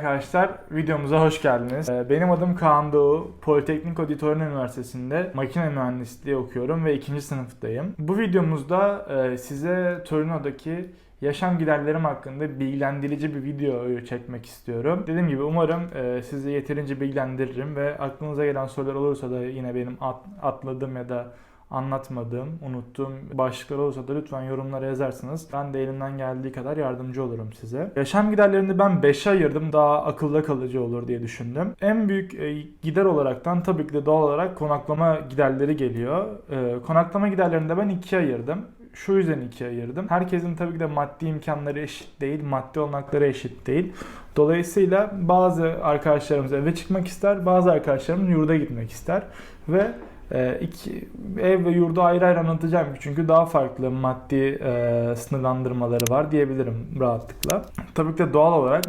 arkadaşlar, videomuza hoş geldiniz. Ee, Benim adım Kaan Doğu, Politeknik Auditorium Üniversitesi'nde makine mühendisliği okuyorum ve ikinci sınıftayım. Bu videomuzda e, size Torino'daki yaşam giderlerim hakkında bilgilendirici bir video çekmek istiyorum. Dediğim gibi umarım e, sizi yeterince bilgilendiririm ve aklınıza gelen sorular olursa da yine benim at- atladığım ya da anlatmadığım, unuttuğum başlıklar olursa da lütfen yorumlara yazarsınız. Ben de elimden geldiği kadar yardımcı olurum size. Yaşam giderlerini ben 5'e ayırdım. Daha akılda kalıcı olur diye düşündüm. En büyük e, gider olaraktan tabii ki de doğal olarak konaklama giderleri geliyor. E, konaklama giderlerini de ben 2'ye ayırdım şu yüzden ikiye ayırdım. Herkesin tabii ki de maddi imkanları eşit değil, maddi olanakları eşit değil. Dolayısıyla bazı arkadaşlarımız eve çıkmak ister, bazı arkadaşlarımız yurda gitmek ister ve e, iki, ev ve yurdu ayrı ayrı anlatacağım çünkü daha farklı maddi e, sınırlandırmaları var diyebilirim rahatlıkla. Tabii ki de doğal olarak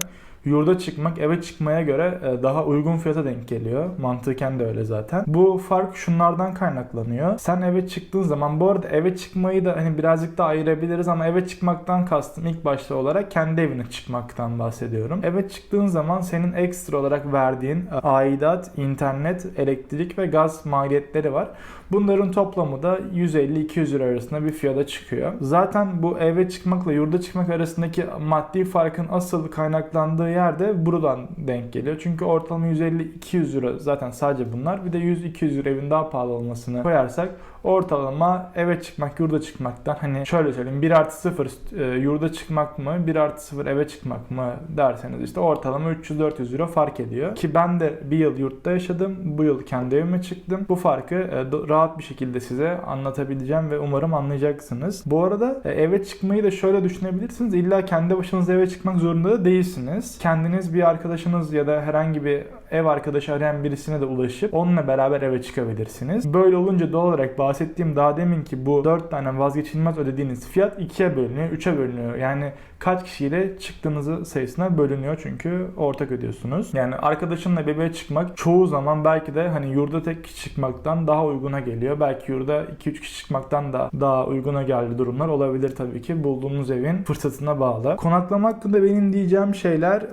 yurda çıkmak eve çıkmaya göre e, daha uygun fiyata denk geliyor. Mantıken de öyle zaten. Bu fark şunlardan kaynaklanıyor. Sen eve çıktığın zaman bu arada eve çıkmayı da hani birazcık da ayırabiliriz ama eve çıkmaktan kastım ilk başta olarak kendi evine çıkmaktan bahsediyorum. Eve çıktığın zaman senin ekstra olarak verdiğin e, aidat, internet, elektrik ve gaz maliyetleri var. Bunların toplamı da 150-200 lira arasında bir fiyata çıkıyor. Zaten bu eve çıkmakla yurda çıkmak arasındaki maddi farkın asıl kaynaklandığı yerde buradan denk geliyor. Çünkü ortalama 150-200 euro zaten sadece bunlar. Bir de 100-200 euro evin daha pahalı olmasını koyarsak ortalama eve çıkmak, yurda çıkmaktan hani şöyle söyleyeyim 1 artı 0 e, yurda çıkmak mı 1 artı 0 eve çıkmak mı derseniz işte ortalama 300-400 euro fark ediyor. Ki ben de bir yıl yurtta yaşadım. Bu yıl kendi evime çıktım. Bu farkı e, rahat bir şekilde size anlatabileceğim ve umarım anlayacaksınız. Bu arada e, eve çıkmayı da şöyle düşünebilirsiniz. İlla kendi başınıza eve çıkmak zorunda da değilsiniz. Kendiniz bir arkadaşınız ya da herhangi bir ev arkadaşı arayan birisine de ulaşıp onunla beraber eve çıkabilirsiniz. Böyle olunca doğal olarak bahsettiğim daha demin ki bu 4 tane vazgeçilmez ödediğiniz fiyat 2'ye bölünüyor, 3'e bölünüyor. Yani kaç kişiyle çıktığınızı sayısına bölünüyor çünkü ortak ödüyorsunuz. Yani arkadaşınla bebeğe çıkmak çoğu zaman belki de hani yurda tek kişi çıkmaktan daha uyguna geliyor. Belki yurda 2-3 kişi çıkmaktan da daha uyguna geldiği durumlar olabilir tabii ki. Bulduğunuz evin fırsatına bağlı. Konaklama hakkında benim diyeceğim şeyler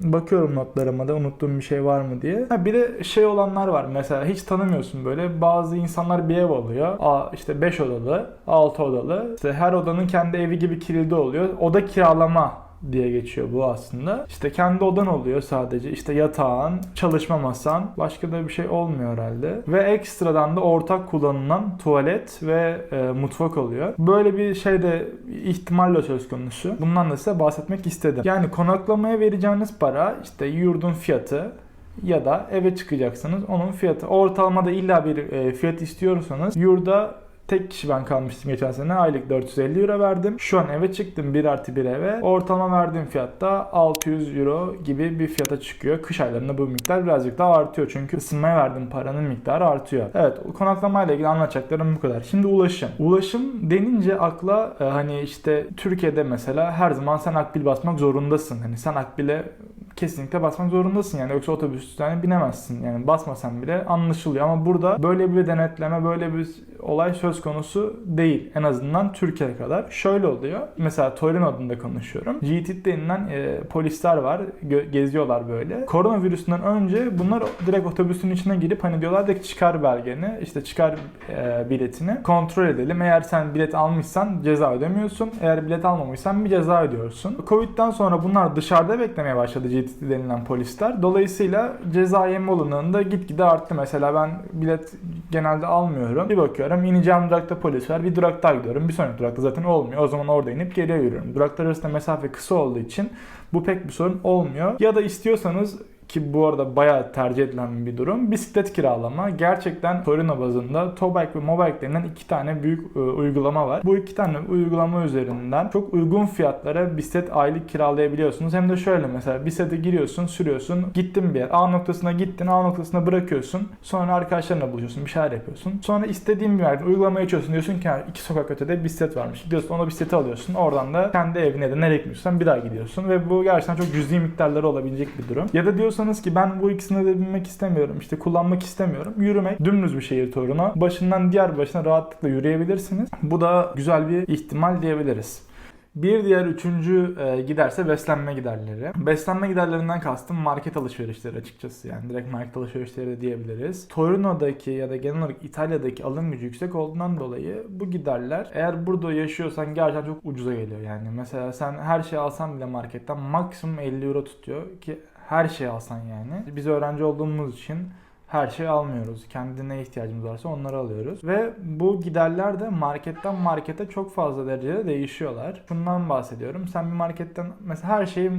bakıyorum notlarıma da unuttuğum bir şey var mı diye. Ha, bir de şey olanlar var mesela hiç tanımıyorsun böyle bazı insanlar bir ev alıyor. Aa, işte 5 odalı, 6 odalı. İşte her odanın kendi evi gibi kilidi oluyor. Oda kiralama diye geçiyor bu aslında. İşte kendi odan oluyor sadece. İşte yatağın, çalışma masan, başka da bir şey olmuyor herhalde. Ve ekstradan da ortak kullanılan tuvalet ve e, mutfak oluyor. Böyle bir şey de ihtimalle söz konusu. Bundan da size bahsetmek istedim. Yani konaklamaya vereceğiniz para işte yurdun fiyatı, ya da eve çıkacaksınız onun fiyatı. Ortalamada illa bir e, fiyat istiyorsanız yurda tek kişi ben kalmıştım geçen sene. Aylık 450 euro verdim. Şu an eve çıktım 1 artı 1 eve. Ortalama verdiğim fiyatta 600 euro gibi bir fiyata çıkıyor. Kış aylarında bu miktar birazcık daha artıyor. Çünkü ısınmaya verdiğim paranın miktarı artıyor. Evet konaklamayla ilgili anlatacaklarım bu kadar. Şimdi ulaşım. Ulaşım denince akla e, hani işte Türkiye'de mesela her zaman sen akbil basmak zorundasın. Hani sen akbile kesinlikle basmak zorundasın. Yani yoksa otobüsten binemezsin. Yani basmasan bile anlaşılıyor. Ama burada böyle bir denetleme böyle bir olay söz konusu değil en azından Türkiye kadar. Şöyle oluyor mesela Torino adında konuşuyorum. GT denilen e, polisler var geziyorlar böyle. Koronavirüsünden önce bunlar direkt otobüsün içine girip hani diyorlar da çıkar belgeni işte çıkar e, biletini kontrol edelim. Eğer sen bilet almışsan ceza ödemiyorsun. Eğer bilet almamışsan bir ceza ödüyorsun. Covid'den sonra bunlar dışarıda beklemeye başladı GT denilen polisler. Dolayısıyla ceza yeme olanında gitgide arttı. Mesela ben bilet genelde almıyorum. Bir bakıyorum ineceğim durakta polis var. Bir durak daha gidiyorum. Bir sonraki durakta zaten olmuyor. O zaman orada inip geriye yürüyorum. Duraklar arasında mesafe kısa olduğu için bu pek bir sorun olmuyor. Ya da istiyorsanız ki bu arada bayağı tercih edilen bir durum. Bisiklet kiralama. Gerçekten Torino bazında Tobike ve Mobike denilen iki tane büyük e, uygulama var. Bu iki tane uygulama üzerinden çok uygun fiyatlara bisiklet aylık kiralayabiliyorsunuz. Hem de şöyle mesela bisiklete giriyorsun, sürüyorsun. Gittin bir yer. A noktasına gittin, A noktasına bırakıyorsun. Sonra arkadaşlarınla buluşuyorsun, bir şeyler yapıyorsun. Sonra istediğin bir yerde uygulamayı açıyorsun. Diyorsun ki "Ha, iki sokak ötede bisiklet varmış. Gidiyorsun ona bisikleti alıyorsun. Oradan da kendi evine de nereye gitmişsen bir daha gidiyorsun. Ve bu gerçekten çok cüzi miktarları olabilecek bir durum. Ya da diyorsanız ki ben bu ikisini de binmek istemiyorum. işte kullanmak istemiyorum. Yürümek dümdüz bir şehir turuna. Başından diğer başına rahatlıkla yürüyebilirsiniz. Bu da güzel bir ihtimal diyebiliriz. Bir diğer üçüncü e, giderse beslenme giderleri. Beslenme giderlerinden kastım market alışverişleri açıkçası yani direkt market alışverişleri de diyebiliriz. Torino'daki ya da genel olarak İtalya'daki alım gücü yüksek olduğundan dolayı bu giderler eğer burada yaşıyorsan gerçekten çok ucuza geliyor yani. Mesela sen her şey alsan bile marketten maksimum 50 euro tutuyor ki her şey alsan yani. Biz öğrenci olduğumuz için her şeyi almıyoruz. Kendine ihtiyacımız varsa onları alıyoruz. Ve bu giderler de marketten markete çok fazla derecede değişiyorlar. Şundan bahsediyorum. Sen bir marketten mesela her şeyi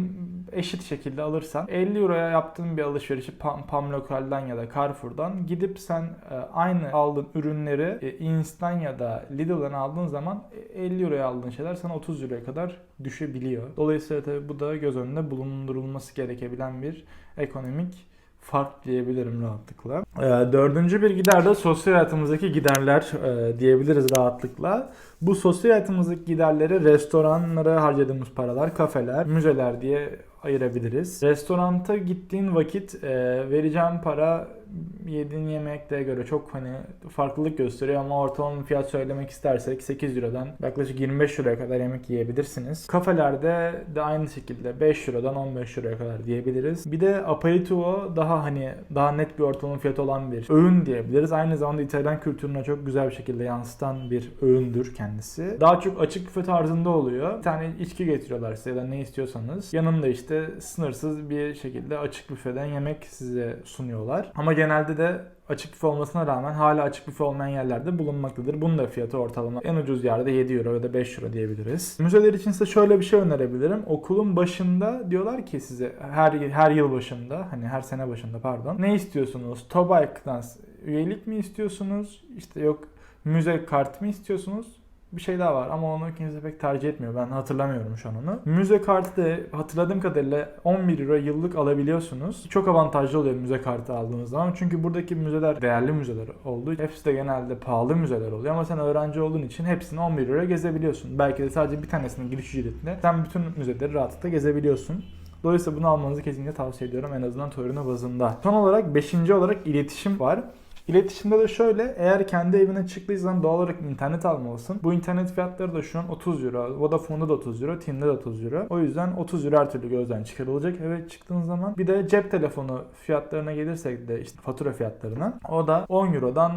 eşit şekilde alırsan 50 euroya yaptığın bir alışverişi Pam, Pam Lokal'dan ya da Carrefour'dan gidip sen e, aynı aldığın ürünleri e, Ins'tan ya da Lidl'dan aldığın zaman e, 50 euroya aldığın şeyler sana 30 euroya kadar düşebiliyor. Dolayısıyla tabii bu da göz önünde bulundurulması gerekebilen bir ekonomik fark diyebilirim rahatlıkla. Ee, dördüncü bir gider de sosyal hayatımızdaki giderler e, diyebiliriz rahatlıkla. Bu sosyal hayatımızdaki giderleri restoranlara harcadığımız paralar, kafeler, müzeler diye ayırabiliriz. Restoranta gittiğin vakit e, vereceğin para yediğin yemeklere göre çok hani farklılık gösteriyor ama ortalama fiyat söylemek istersek 8 Euro'dan yaklaşık 25 Euro'ya kadar yemek yiyebilirsiniz. Kafelerde de aynı şekilde 5 Euro'dan 15 Euro'ya kadar diyebiliriz. Bir de aperitivo daha hani daha net bir ortalama fiyat olan bir öğün diyebiliriz. Aynı zamanda İtalyan kültürüne çok güzel bir şekilde yansıtan bir öğündür kendisi. Daha çok açık büfe tarzında oluyor. Bir tane içki getiriyorlar size ya da ne istiyorsanız. Yanında işte sınırsız bir şekilde açık büfeden yemek size sunuyorlar. Ama genelde de açık büfe olmasına rağmen hala açık büfe olmayan yerlerde bulunmaktadır. Bunun da fiyatı ortalama en ucuz yerde 7 euro ya da 5 euro diyebiliriz. Müzeler için size şöyle bir şey önerebilirim. Okulun başında diyorlar ki size her her yıl başında hani her sene başında pardon ne istiyorsunuz? Tobaik'tan üyelik mi istiyorsunuz? İşte yok müze kart mı istiyorsunuz? Bir şey daha var ama onu kimse pek tercih etmiyor. Ben hatırlamıyorum şu an onu. Müze kartı da hatırladığım kadarıyla 11 euro yıllık alabiliyorsunuz. Çok avantajlı oluyor müze kartı aldığınız zaman. Çünkü buradaki müzeler değerli müzeler olduğu için hepsi de genelde pahalı müzeler oluyor. Ama sen öğrenci olduğun için hepsini 11 euro gezebiliyorsun. Belki de sadece bir tanesinin giriş ücretine sen bütün müzeleri rahatlıkla gezebiliyorsun. Dolayısıyla bunu almanızı kesinlikle tavsiye ediyorum en azından Torino bazında. Son olarak 5. olarak iletişim var. İletişimde de şöyle eğer kendi evine çıktıysan doğal olarak internet almalısın. Bu internet fiyatları da şu an 30 euro. Vodafone'da da 30 euro, Tim'de de 30 euro. O yüzden 30 euro her türlü gözden çıkarılacak eve çıktığın zaman. Bir de cep telefonu fiyatlarına gelirsek de işte fatura fiyatlarına. O da 10 eurodan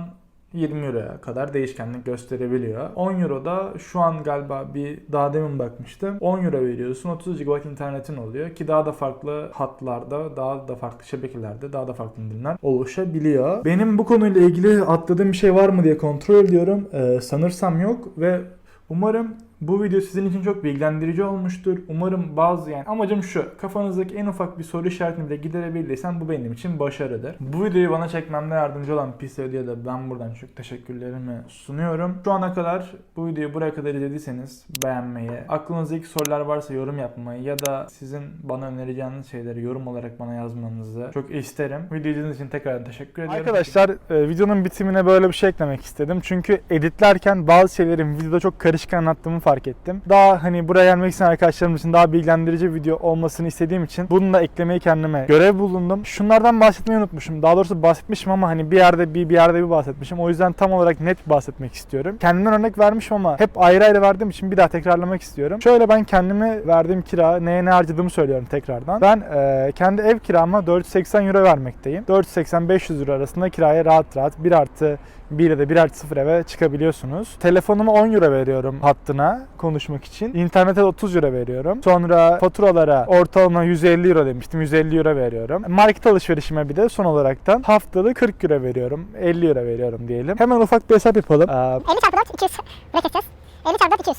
20 euroya kadar değişkenlik gösterebiliyor. 10 Euro'da şu an galiba bir daha demin bakmıştım. 10 Euro veriyorsun 30 GB internetin oluyor ki daha da farklı hatlarda, daha da farklı şebekelerde, daha da farklı indirimler oluşabiliyor. Benim bu konuyla ilgili atladığım bir şey var mı diye kontrol ediyorum. Ee, sanırsam yok ve umarım bu video sizin için çok bilgilendirici olmuştur. Umarım bazı yani amacım şu. Kafanızdaki en ufak bir soru işaretini bile giderebildiysem bu benim için başarıdır. Bu videoyu bana çekmemde yardımcı olan Pisaudia'ya da ben buradan çok teşekkürlerimi sunuyorum. Şu ana kadar bu videoyu buraya kadar izlediyseniz beğenmeyi, aklınızdaki sorular varsa yorum yapmayı ya da sizin bana önereceğiniz şeyleri yorum olarak bana yazmanızı çok isterim. Video izlediğiniz için tekrar teşekkür ediyorum. Arkadaşlar e, videonun bitimine böyle bir şey eklemek istedim. Çünkü editlerken bazı şeylerin videoda çok karışık anlattığımı fark ettim. Daha hani buraya gelmek isteyen arkadaşlarım için daha bilgilendirici bir video olmasını istediğim için bunu da eklemeyi kendime görev bulundum. Şunlardan bahsetmeyi unutmuşum. Daha doğrusu bahsetmişim ama hani bir yerde bir bir yerde bir bahsetmişim. O yüzden tam olarak net bahsetmek istiyorum. Kendimden örnek vermişim ama hep ayrı ayrı verdiğim için bir daha tekrarlamak istiyorum. Şöyle ben kendime verdiğim kira neye ne harcadığımı söylüyorum tekrardan. Ben e, kendi ev kirama 480 euro vermekteyim. 480-500 euro arasında kiraya rahat rahat 1 artı 1 ya da 1 artı 0 eve çıkabiliyorsunuz. Telefonuma 10 euro veriyorum hattına konuşmak için. İnternete de 30 euro veriyorum. Sonra faturalara ortalama 150 euro demiştim. 150 euro veriyorum. Market alışverişime bir de son olaraktan haftalık 40 euro veriyorum. 50 euro veriyorum diyelim. Hemen ufak bir hesap yapalım. Ee, 50 çarpı 4 200. Buraya keseceğiz. 50 çarpı 4 200.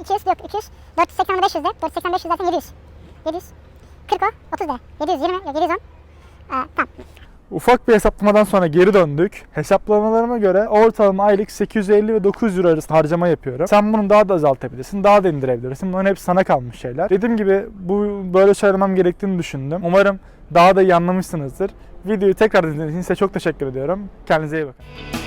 200 yok 200. 480 ile 500 de. 480 500 zaten 700. 700. 40 o. 30 de. 720 yok 710. Ufak bir hesaplamadan sonra geri döndük. Hesaplamalarıma göre ortalama aylık 850 ve 900 euro arası harcama yapıyorum. Sen bunu daha da azaltabilirsin, daha da indirebilirsin. Bunların hepsi sana kalmış şeyler. Dediğim gibi bu böyle söylemem gerektiğini düşündüm. Umarım daha da iyi anlamışsınızdır. Videoyu tekrar izlediğiniz için size çok teşekkür ediyorum. Kendinize iyi bakın.